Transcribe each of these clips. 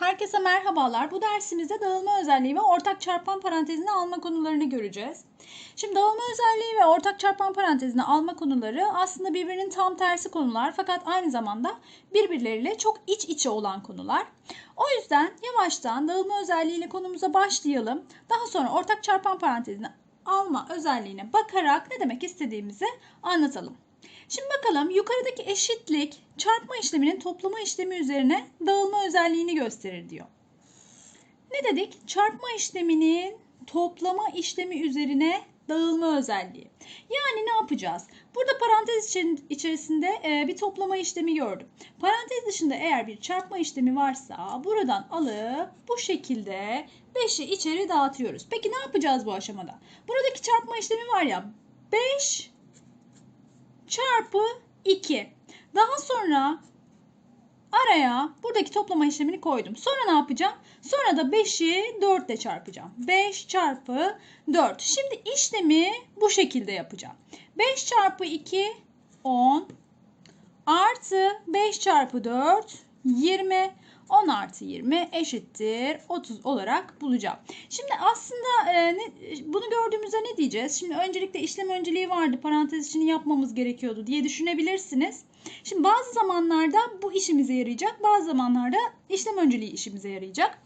Herkese merhabalar. Bu dersimizde dağılma özelliği ve ortak çarpan parantezini alma konularını göreceğiz. Şimdi dağılma özelliği ve ortak çarpan parantezini alma konuları aslında birbirinin tam tersi konular fakat aynı zamanda birbirleriyle çok iç içe olan konular. O yüzden yavaştan dağılma özelliğiyle konumuza başlayalım. Daha sonra ortak çarpan parantezini alma özelliğine bakarak ne demek istediğimizi anlatalım. Şimdi bakalım yukarıdaki eşitlik çarpma işleminin toplama işlemi üzerine dağılma özelliğini gösterir diyor. Ne dedik? Çarpma işleminin toplama işlemi üzerine dağılma özelliği. Yani ne yapacağız? Burada parantez içerisinde e, bir toplama işlemi gördüm. Parantez dışında eğer bir çarpma işlemi varsa buradan alıp bu şekilde 5'i içeri dağıtıyoruz. Peki ne yapacağız bu aşamada? Buradaki çarpma işlemi var ya 5 çarpı 2. Daha sonra araya buradaki toplama işlemini koydum. Sonra ne yapacağım? Sonra da 5'i 4 ile çarpacağım. 5 çarpı 4. Şimdi işlemi bu şekilde yapacağım. 5 çarpı 2 10 artı 5 çarpı 4 20 10 artı 20 eşittir 30 olarak bulacağım. Şimdi aslında e, ne, bunu gördüğümüzde ne diyeceğiz? Şimdi öncelikle işlem önceliği vardı. Parantez içini yapmamız gerekiyordu diye düşünebilirsiniz. Şimdi bazı zamanlarda bu işimize yarayacak. Bazı zamanlarda işlem önceliği işimize yarayacak.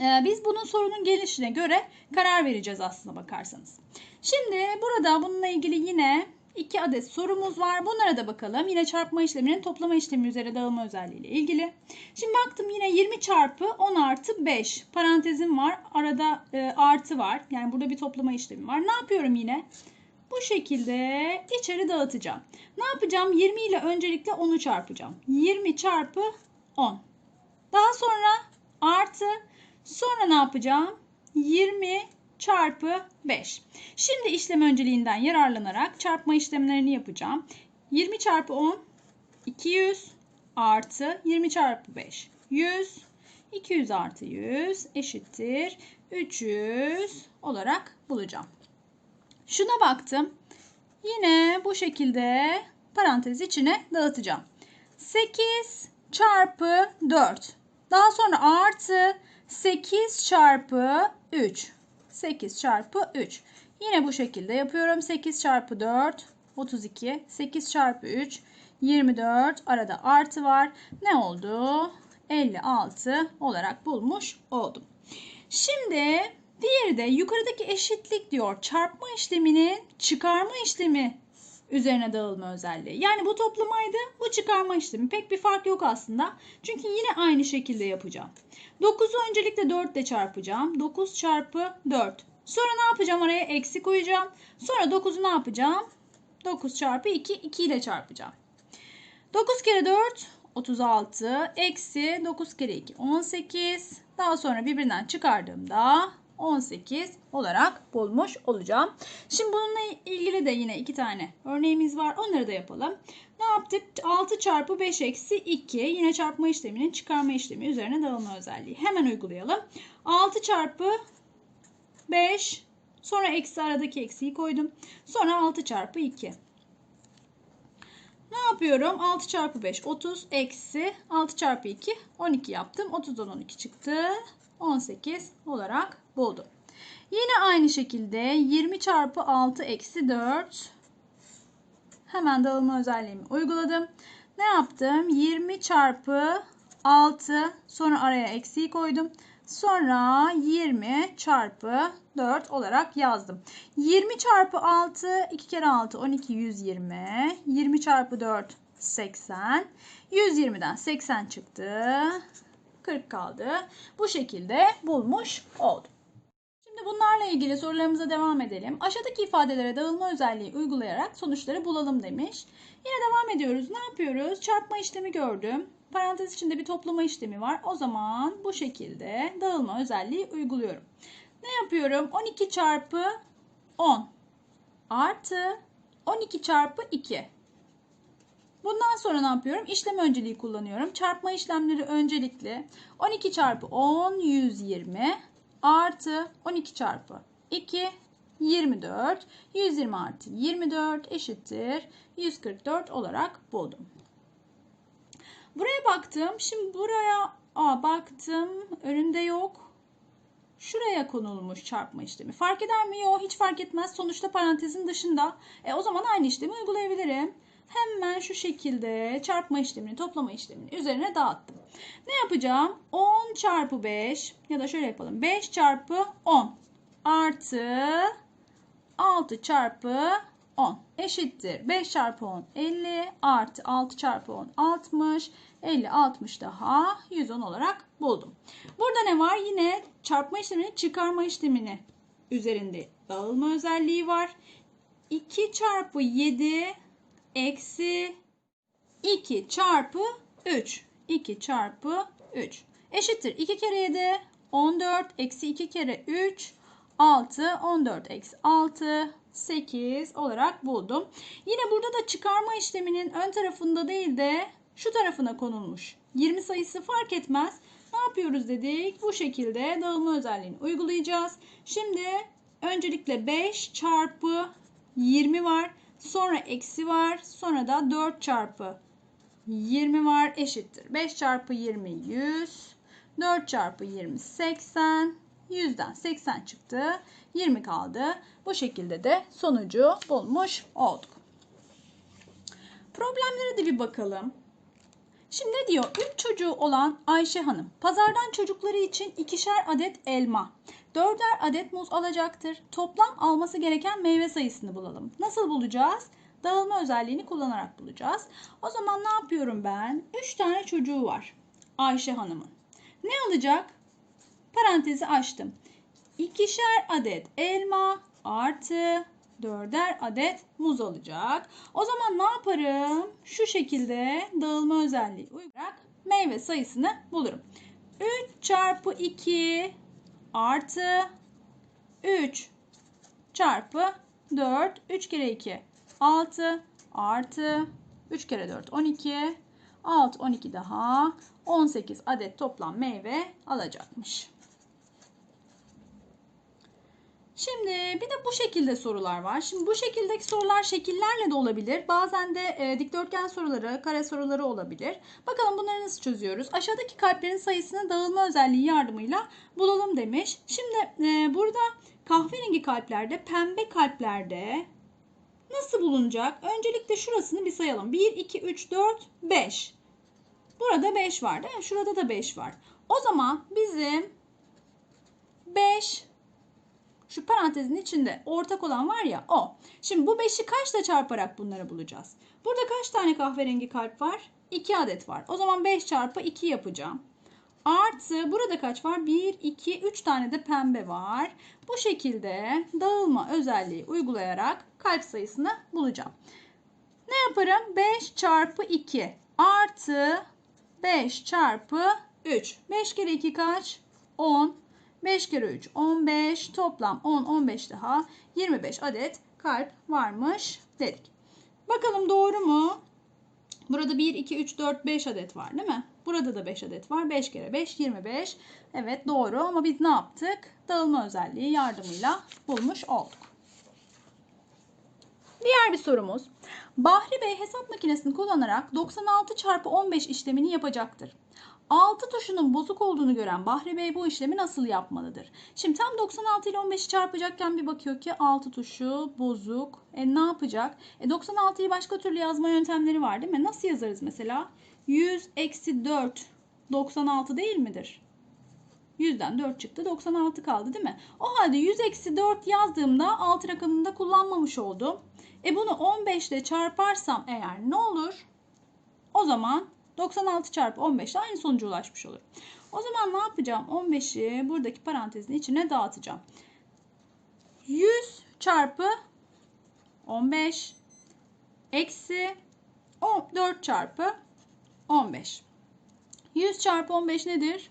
E, biz bunun sorunun gelişine göre karar vereceğiz aslına bakarsanız. Şimdi burada bununla ilgili yine 2 adet sorumuz var. Bunlara da bakalım. Yine çarpma işleminin toplama işlemi üzere dağılma özelliği ile ilgili. Şimdi baktım yine 20 çarpı 10 artı 5. Parantezim var. Arada e, artı var. Yani burada bir toplama işlemi var. Ne yapıyorum yine? Bu şekilde içeri dağıtacağım. Ne yapacağım? 20 ile öncelikle 10'u çarpacağım. 20 çarpı 10. Daha sonra artı. Sonra ne yapacağım? 20 çarpı 5. Şimdi işlem önceliğinden yararlanarak çarpma işlemlerini yapacağım. 20 çarpı 10 200 artı 20 çarpı 5 100 200 artı 100 eşittir 300 olarak bulacağım. Şuna baktım. Yine bu şekilde parantez içine dağıtacağım. 8 çarpı 4. Daha sonra artı 8 çarpı 3. 8 çarpı 3. Yine bu şekilde yapıyorum. 8 çarpı 4 32. 8 çarpı 3 24. Arada artı var. Ne oldu? 56 olarak bulmuş oldum. Şimdi diğeri de yukarıdaki eşitlik diyor. Çarpma işleminin çıkarma işlemi üzerine dağılma özelliği. Yani bu toplamaydı, bu çıkarma işlemi. Pek bir fark yok aslında. Çünkü yine aynı şekilde yapacağım. 9'u öncelikle 4 ile çarpacağım. 9 çarpı 4. Sonra ne yapacağım? Araya eksi koyacağım. Sonra 9'u ne yapacağım? 9 çarpı 2, 2 ile çarpacağım. 9 kere 4, 36. Eksi 9 kere 2, 18. Daha sonra birbirinden çıkardığımda 18 olarak bulmuş olacağım. Şimdi bununla ilgili de yine iki tane örneğimiz var. Onları da yapalım. Ne yaptık? 6 çarpı 5 eksi 2. Yine çarpma işleminin çıkarma işlemi üzerine dağılma özelliği. Hemen uygulayalım. 6 çarpı 5 sonra eksi aradaki eksiyi koydum. Sonra 6 çarpı 2. Ne yapıyorum? 6 çarpı 5 30 eksi 6 çarpı 2 12 yaptım. 30'dan 12 çıktı. 18 olarak buldum. Yine aynı şekilde 20 çarpı 6 eksi 4 hemen dağılma özelliğimi uyguladım. Ne yaptım? 20 çarpı 6 sonra araya eksiği koydum. Sonra 20 çarpı 4 olarak yazdım. 20 çarpı 6 2 kere 6 12 120. 20 çarpı 4 80. 120'den 80 çıktı. 40 kaldı. Bu şekilde bulmuş oldum. Şimdi bunlarla ilgili sorularımıza devam edelim. Aşağıdaki ifadelere dağılma özelliği uygulayarak sonuçları bulalım demiş. Yine devam ediyoruz. Ne yapıyoruz? Çarpma işlemi gördüm. Parantez içinde bir toplama işlemi var. O zaman bu şekilde dağılma özelliği uyguluyorum. Ne yapıyorum? 12 çarpı 10 artı 12 çarpı 2. Bundan sonra ne yapıyorum? İşlem önceliği kullanıyorum. Çarpma işlemleri öncelikli. 12 çarpı 10 120 artı 12 çarpı 2 24. 120 artı 24 eşittir 144 olarak buldum. Buraya baktım. Şimdi buraya Aa baktım önümde yok. Şuraya konulmuş çarpma işlemi. Fark eder mi? Yok hiç fark etmez. Sonuçta parantezin dışında. E o zaman aynı işlemi uygulayabilirim. Hemen şu şekilde çarpma işlemini, toplama işlemini üzerine dağıttım. Ne yapacağım? 10 çarpı 5 ya da şöyle yapalım. 5 çarpı 10 artı 6 çarpı 10 eşittir. 5 çarpı 10 50 artı 6 çarpı 10 60 50 60 daha 110 olarak buldum. Burada ne var? Yine çarpma işlemini çıkarma işlemini üzerinde dağılma özelliği var. 2 çarpı 7 eksi 2 çarpı 3. 2 çarpı 3 eşittir. 2 kere 7 14 eksi 2 kere 3 6 14 eksi 6 8 olarak buldum. Yine burada da çıkarma işleminin ön tarafında değil de şu tarafına konulmuş. 20 sayısı fark etmez. Ne yapıyoruz dedik? Bu şekilde dağılma özelliğini uygulayacağız. Şimdi öncelikle 5 çarpı 20 var. Sonra eksi var. Sonra da 4 çarpı 20 var eşittir. 5 çarpı 20 100. 4 çarpı 20 80. 100'den 80 çıktı. 20 kaldı. Bu şekilde de sonucu bulmuş olduk. Problemlere de bir bakalım. Şimdi ne diyor? 3 çocuğu olan Ayşe Hanım pazardan çocukları için ikişer adet elma, dörder adet muz alacaktır. Toplam alması gereken meyve sayısını bulalım. Nasıl bulacağız? Dağılma özelliğini kullanarak bulacağız. O zaman ne yapıyorum ben? 3 tane çocuğu var Ayşe Hanım'ın. Ne alacak? Parantezi açtım. İkişer adet elma artı dörder adet muz olacak. O zaman ne yaparım? Şu şekilde dağılma özelliği uygulayarak meyve sayısını bulurum. 3 çarpı 2 artı 3 çarpı 4. 3 kere 2 6 artı 3 kere 4 12 6 12 daha 18 adet toplam meyve alacakmış. Şimdi bir de bu şekilde sorular var. Şimdi bu şekildeki sorular şekillerle de olabilir. Bazen de e, dikdörtgen soruları, kare soruları olabilir. Bakalım bunları nasıl çözüyoruz? Aşağıdaki kalplerin sayısını dağılma özelliği yardımıyla bulalım demiş. Şimdi e, burada kahverengi kalplerde, pembe kalplerde nasıl bulunacak? Öncelikle şurasını bir sayalım. 1, 2, 3, 4, 5. Burada 5 var değil mi? Şurada da 5 var. O zaman bizim 5 şu parantezin içinde ortak olan var ya o. Şimdi bu 5'i kaçla çarparak bunları bulacağız? Burada kaç tane kahverengi kalp var? 2 adet var. O zaman 5 çarpı 2 yapacağım. Artı burada kaç var? 1, 2, 3 tane de pembe var. Bu şekilde dağılma özelliği uygulayarak kalp sayısını bulacağım. Ne yaparım? 5 çarpı 2 artı 5 çarpı 3. 5 kere 2 kaç? 10. 5 kere 3 15 toplam 10 15 daha 25 adet kalp varmış dedik. Bakalım doğru mu? Burada 1 2 3 4 5 adet var değil mi? Burada da 5 adet var. 5 kere 5 25. Evet doğru ama biz ne yaptık? Dağılma özelliği yardımıyla bulmuş olduk. Diğer bir sorumuz. Bahri Bey hesap makinesini kullanarak 96 çarpı 15 işlemini yapacaktır. 6 tuşunun bozuk olduğunu gören Bahri Bey bu işlemi nasıl yapmalıdır? Şimdi tam 96 ile 15'i çarpacakken bir bakıyor ki 6 tuşu bozuk. E ne yapacak? E 96'yı başka türlü yazma yöntemleri var değil mi? Nasıl yazarız mesela? 100 eksi 4 96 değil midir? 100'den 4 çıktı 96 kaldı değil mi? O halde 100 eksi 4 yazdığımda 6 rakamını da kullanmamış oldum. E bunu 15 ile çarparsam eğer ne olur? O zaman 96 çarpı 15 ile aynı sonuca ulaşmış olur. O zaman ne yapacağım? 15'i buradaki parantezin içine dağıtacağım. 100 çarpı 15 eksi 4 çarpı 15. 100 çarpı 15 nedir?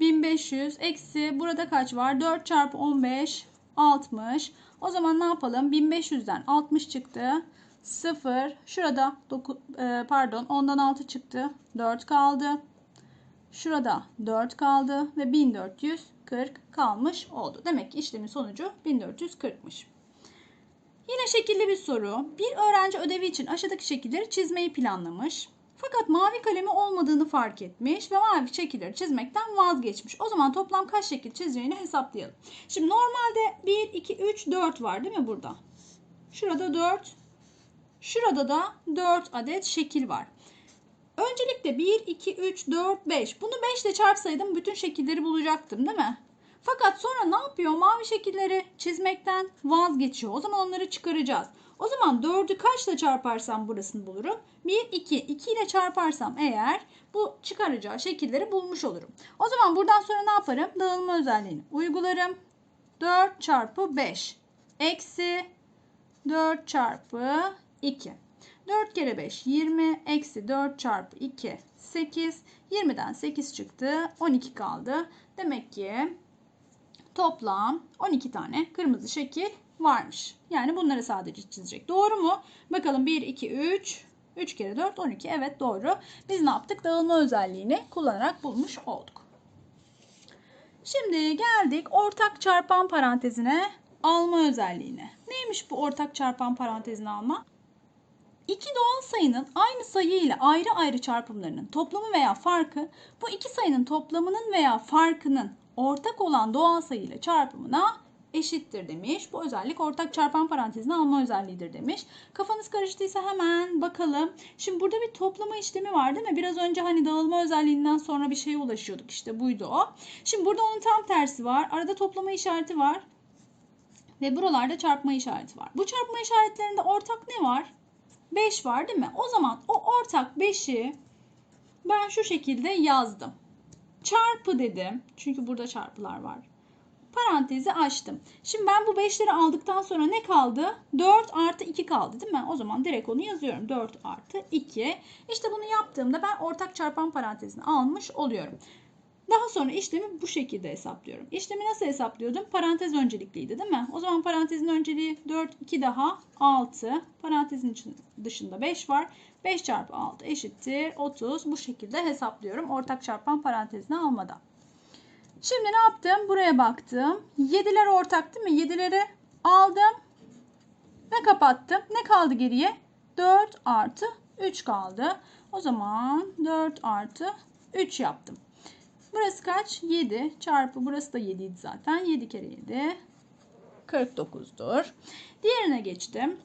1500 eksi burada kaç var? 4 çarpı 15 60. O zaman ne yapalım? 1500'den 60 çıktı. 0 şurada 9 e, pardon 10'dan 6 çıktı. 4 kaldı. Şurada 4 kaldı ve 1440 kalmış oldu. Demek ki işlemin sonucu 1440'mış. Yine şekilli bir soru. Bir öğrenci ödevi için aşağıdaki şekilleri çizmeyi planlamış. Fakat mavi kalemi olmadığını fark etmiş ve mavi şekilleri çizmekten vazgeçmiş. O zaman toplam kaç şekil çizeceğini hesaplayalım. Şimdi normalde 1, 2, 3, 4 var değil mi burada? Şurada 4. Şurada da 4 adet şekil var. Öncelikle 1, 2, 3, 4, 5. Bunu 5 ile çarpsaydım bütün şekilleri bulacaktım değil mi? Fakat sonra ne yapıyor? Mavi şekilleri çizmekten vazgeçiyor. O zaman onları çıkaracağız. O zaman 4'ü kaçla çarparsam burasını bulurum? 1, 2. 2 ile çarparsam eğer bu çıkaracağı şekilleri bulmuş olurum. O zaman buradan sonra ne yaparım? Dağılma özelliğini uygularım. 4 çarpı 5 eksi 4 çarpı 2. 4 kere 5 20 eksi 4 çarpı 2 8. 20'den 8 çıktı 12 kaldı. Demek ki toplam 12 tane kırmızı şekil varmış. Yani bunları sadece çizecek. Doğru mu? Bakalım 1, 2, 3. 3 kere 4, 12. Evet doğru. Biz ne yaptık? Dağılma özelliğini kullanarak bulmuş olduk. Şimdi geldik ortak çarpan parantezine alma özelliğine. Neymiş bu ortak çarpan parantezine alma? İki doğal sayının aynı sayı ile ayrı ayrı çarpımlarının toplamı veya farkı bu iki sayının toplamının veya farkının ortak olan doğal sayı ile çarpımına eşittir demiş. Bu özellik ortak çarpan parantezine alma özelliğidir demiş. Kafanız karıştıysa hemen bakalım. Şimdi burada bir toplama işlemi var değil mi? Biraz önce hani dağılma özelliğinden sonra bir şeye ulaşıyorduk. İşte buydu o. Şimdi burada onun tam tersi var. Arada toplama işareti var. Ve buralarda çarpma işareti var. Bu çarpma işaretlerinde ortak ne var? 5 var değil mi? O zaman o ortak 5'i ben şu şekilde yazdım. Çarpı dedim. Çünkü burada çarpılar var. Parantezi açtım. Şimdi ben bu 5'leri aldıktan sonra ne kaldı? 4 artı 2 kaldı değil mi? O zaman direkt onu yazıyorum. 4 artı 2. İşte bunu yaptığımda ben ortak çarpan parantezini almış oluyorum. Daha sonra işlemi bu şekilde hesaplıyorum. İşlemi nasıl hesaplıyordum? Parantez öncelikliydi değil mi? O zaman parantezin önceliği 4, 2 daha 6. Parantezin dışında 5 var. 5 çarpı 6 eşittir 30. Bu şekilde hesaplıyorum ortak çarpan parantezini almadan. Şimdi ne yaptım? Buraya baktım. 7'ler ortak değil mi? 7'leri aldım ve kapattım. Ne kaldı geriye? 4 artı 3 kaldı. O zaman 4 artı 3 yaptım. Burası kaç? 7 çarpı burası da 7 idi zaten. 7 kere 7 49'dur. Diğerine geçtim.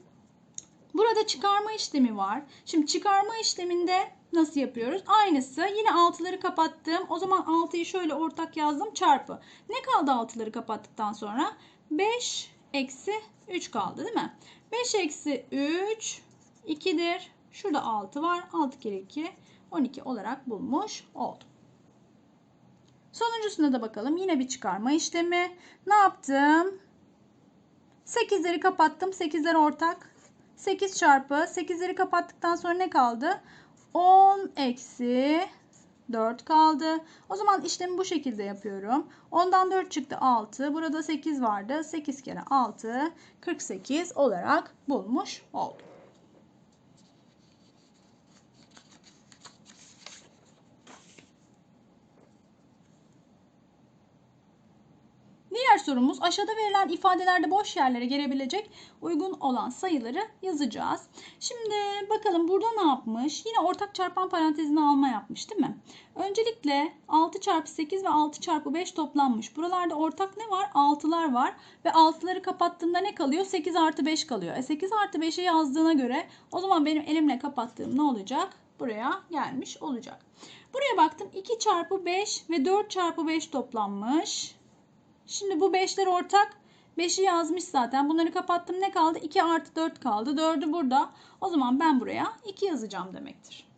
Burada çıkarma işlemi var. Şimdi çıkarma işleminde nasıl yapıyoruz? Aynısı. Yine 6'ları kapattım. O zaman 6'yı şöyle ortak yazdım. Çarpı. Ne kaldı 6'ları kapattıktan sonra? 5 eksi 3 kaldı değil mi? 5 eksi 3 2'dir. Şurada 6 var. 6 kere 2 12 olarak bulmuş oldum. Sonuncusuna da bakalım. Yine bir çıkarma işlemi. Ne yaptım? 8'leri kapattım. 8'ler ortak. 8 çarpı 8'leri kapattıktan sonra ne kaldı? 10 eksi 4 kaldı. O zaman işlemi bu şekilde yapıyorum. 10'dan 4 çıktı 6. Burada 8 vardı. 8 kere 6 48 olarak bulmuş oldum. Diğer sorumuz aşağıda verilen ifadelerde boş yerlere gelebilecek uygun olan sayıları yazacağız. Şimdi bakalım burada ne yapmış? Yine ortak çarpan parantezine alma yapmış değil mi? Öncelikle 6 çarpı 8 ve 6 çarpı 5 toplanmış. Buralarda ortak ne var? 6'lar var. Ve 6'ları kapattığımda ne kalıyor? 8 artı 5 kalıyor. E 8 artı 5'i yazdığına göre o zaman benim elimle kapattığım ne olacak? Buraya gelmiş olacak. Buraya baktım 2 çarpı 5 ve 4 çarpı 5 toplanmış. Şimdi bu 5'ler ortak. 5'i yazmış zaten. Bunları kapattım. Ne kaldı? 2 artı 4 kaldı. 4'ü burada. O zaman ben buraya 2 yazacağım demektir.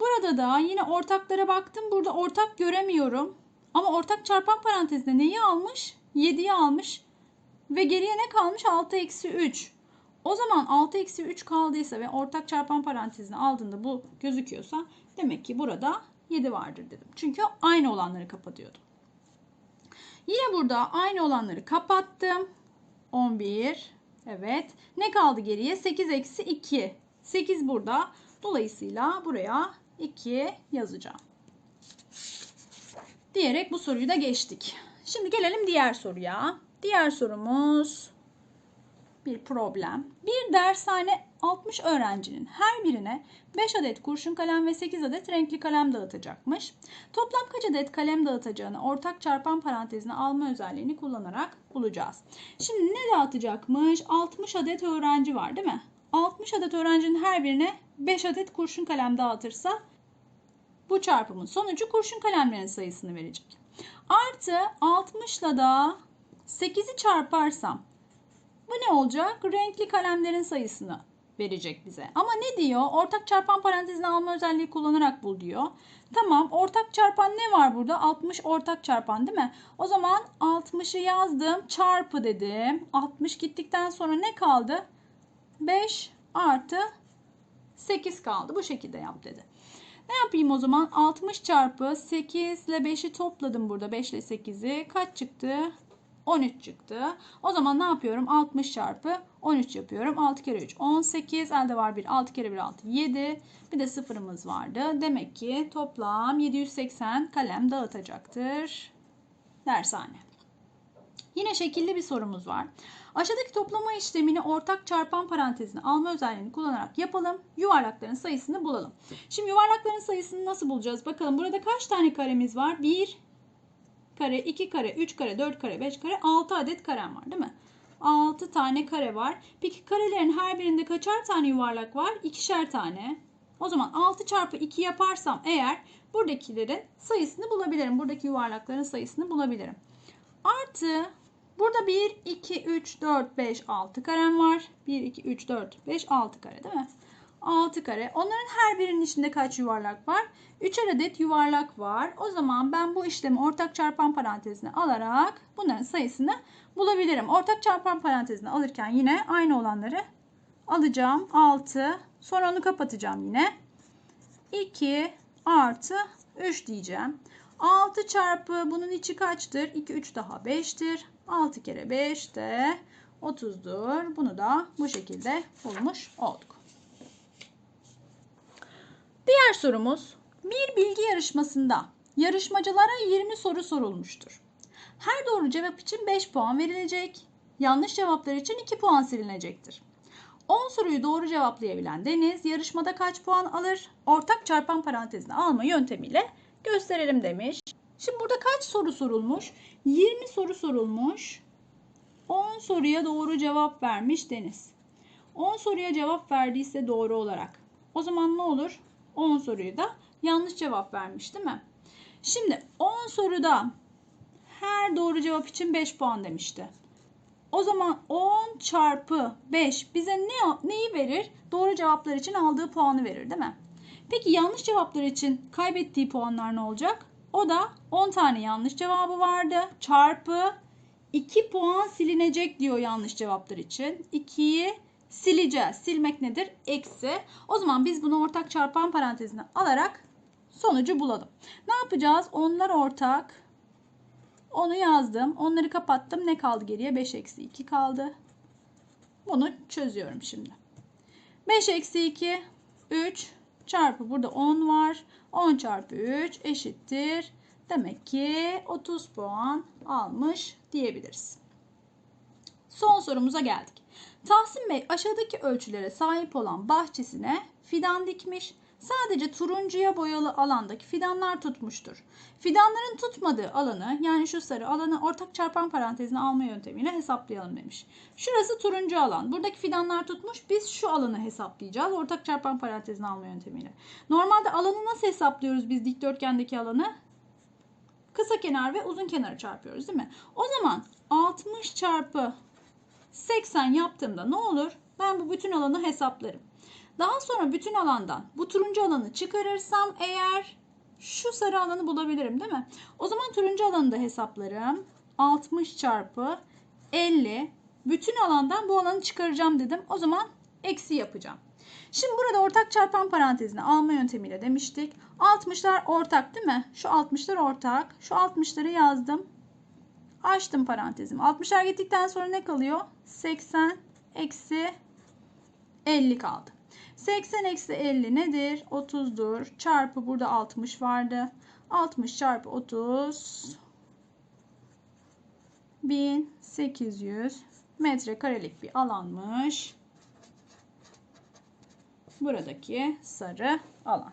Burada da yine ortaklara baktım. Burada ortak göremiyorum. Ama ortak çarpan parantezinde neyi almış? 7'yi almış. Ve geriye ne kalmış? 6 eksi 3. O zaman 6 eksi 3 kaldıysa ve ortak çarpan parantezini aldığında bu gözüküyorsa demek ki burada 7 vardır dedim. Çünkü aynı olanları kapatıyordum. Yine burada aynı olanları kapattım. 11. Evet. Ne kaldı geriye? 8 eksi 2. 8 burada. Dolayısıyla buraya 2 yazacağım. Diyerek bu soruyu da geçtik. Şimdi gelelim diğer soruya. Diğer sorumuz bir problem. Bir dershane 60 öğrencinin her birine 5 adet kurşun kalem ve 8 adet renkli kalem dağıtacakmış. Toplam kaç adet kalem dağıtacağını ortak çarpan parantezine alma özelliğini kullanarak bulacağız. Şimdi ne dağıtacakmış? 60 adet öğrenci var değil mi? 60 adet öğrencinin her birine 5 adet kurşun kalem dağıtırsa bu çarpımın sonucu kurşun kalemlerin sayısını verecek. Artı 60 ile da 8'i çarparsam bu ne olacak? Renkli kalemlerin sayısını verecek bize. Ama ne diyor? Ortak çarpan parantezine alma özelliği kullanarak bul diyor. Tamam ortak çarpan ne var burada? 60 ortak çarpan değil mi? O zaman 60'ı yazdım çarpı dedim. 60 gittikten sonra ne kaldı? 5 artı 8 kaldı. Bu şekilde yap dedi. Ne yapayım o zaman? 60 çarpı 8 ile 5'i topladım burada. 5 ile 8'i. Kaç çıktı? 13 çıktı. O zaman ne yapıyorum? 60 çarpı 13 yapıyorum. 6 kere 3 18. Elde var 1. 6 kere 1 6 7. Bir de sıfırımız vardı. Demek ki toplam 780 kalem dağıtacaktır. Dershane. Yine şekilli bir sorumuz var. Aşağıdaki toplama işlemini ortak çarpan parantezine alma özelliğini kullanarak yapalım. Yuvarlakların sayısını bulalım. Şimdi yuvarlakların sayısını nasıl bulacağız? Bakalım burada kaç tane karemiz var? 1 kare, 2 kare, 3 kare, 4 kare, 5 kare, 6 adet karem var değil mi? 6 tane kare var. Peki karelerin her birinde kaçar tane yuvarlak var? İkişer tane. O zaman 6 çarpı 2 yaparsam eğer buradakilerin sayısını bulabilirim. Buradaki yuvarlakların sayısını bulabilirim. Artı burada 1, 2, 3, 4, 5, 6 karem var. 1, 2, 3, 4, 5, 6 kare değil mi? 6 kare. Onların her birinin içinde kaç yuvarlak var? 3'er adet yuvarlak var. O zaman ben bu işlemi ortak çarpan parantezine alarak bunların sayısını bulabilirim. Ortak çarpan parantezine alırken yine aynı olanları alacağım. 6. Sonra onu kapatacağım yine. 2 artı 3 diyeceğim. 6 çarpı bunun içi kaçtır? 2, 3 daha 5'tir. 6 kere 5 de 30'dur. Bunu da bu şekilde bulmuş olduk. Diğer sorumuz bir bilgi yarışmasında yarışmacılara 20 soru sorulmuştur. Her doğru cevap için 5 puan verilecek. Yanlış cevaplar için 2 puan silinecektir. 10 soruyu doğru cevaplayabilen Deniz yarışmada kaç puan alır? Ortak çarpan parantezine alma yöntemiyle gösterelim demiş. Şimdi burada kaç soru sorulmuş? 20 soru sorulmuş. 10 soruya doğru cevap vermiş Deniz. 10 soruya cevap verdiyse doğru olarak. O zaman ne olur? 10 soruyu da yanlış cevap vermiş değil mi? Şimdi 10 soruda her doğru cevap için 5 puan demişti. O zaman 10 çarpı 5 bize ne, neyi verir? Doğru cevaplar için aldığı puanı verir değil mi? Peki yanlış cevaplar için kaybettiği puanlar ne olacak? O da 10 tane yanlış cevabı vardı. Çarpı 2 puan silinecek diyor yanlış cevaplar için. 2'yi sileceğiz. Silmek nedir? Eksi. O zaman biz bunu ortak çarpan parantezine alarak sonucu bulalım. Ne yapacağız? Onlar ortak. Onu yazdım. Onları kapattım. Ne kaldı geriye? 5 eksi 2 kaldı. Bunu çözüyorum şimdi. 5 eksi 2 3 çarpı burada 10 var. 10 çarpı 3 eşittir. Demek ki 30 puan almış diyebiliriz. Son sorumuza geldik. Tahsin Bey aşağıdaki ölçülere sahip olan bahçesine fidan dikmiş. Sadece turuncuya boyalı alandaki fidanlar tutmuştur. Fidanların tutmadığı alanı yani şu sarı alanı ortak çarpan parantezine alma yöntemiyle hesaplayalım demiş. Şurası turuncu alan. Buradaki fidanlar tutmuş. Biz şu alanı hesaplayacağız. Ortak çarpan parantezine alma yöntemiyle. Normalde alanı nasıl hesaplıyoruz biz dikdörtgendeki alanı? Kısa kenar ve uzun kenarı çarpıyoruz değil mi? O zaman 60 çarpı 80 yaptığımda ne olur? Ben bu bütün alanı hesaplarım. Daha sonra bütün alandan bu turuncu alanı çıkarırsam eğer şu sarı alanı bulabilirim değil mi? O zaman turuncu alanı da hesaplarım. 60 çarpı 50 bütün alandan bu alanı çıkaracağım dedim. O zaman eksi yapacağım. Şimdi burada ortak çarpan parantezine alma yöntemiyle demiştik. 60'lar ortak değil mi? Şu 60'lar ortak. Şu 60'ları yazdım. Açtım parantezimi. 60'lar gittikten sonra ne kalıyor? 80 eksi 50 kaldı. 80 eksi 50 nedir? 30'dur. Çarpı burada 60 vardı. 60 çarpı 30 1800 metrekarelik bir alanmış. Buradaki sarı alan.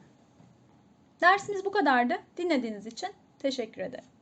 Dersimiz bu kadardı. Dinlediğiniz için teşekkür ederim.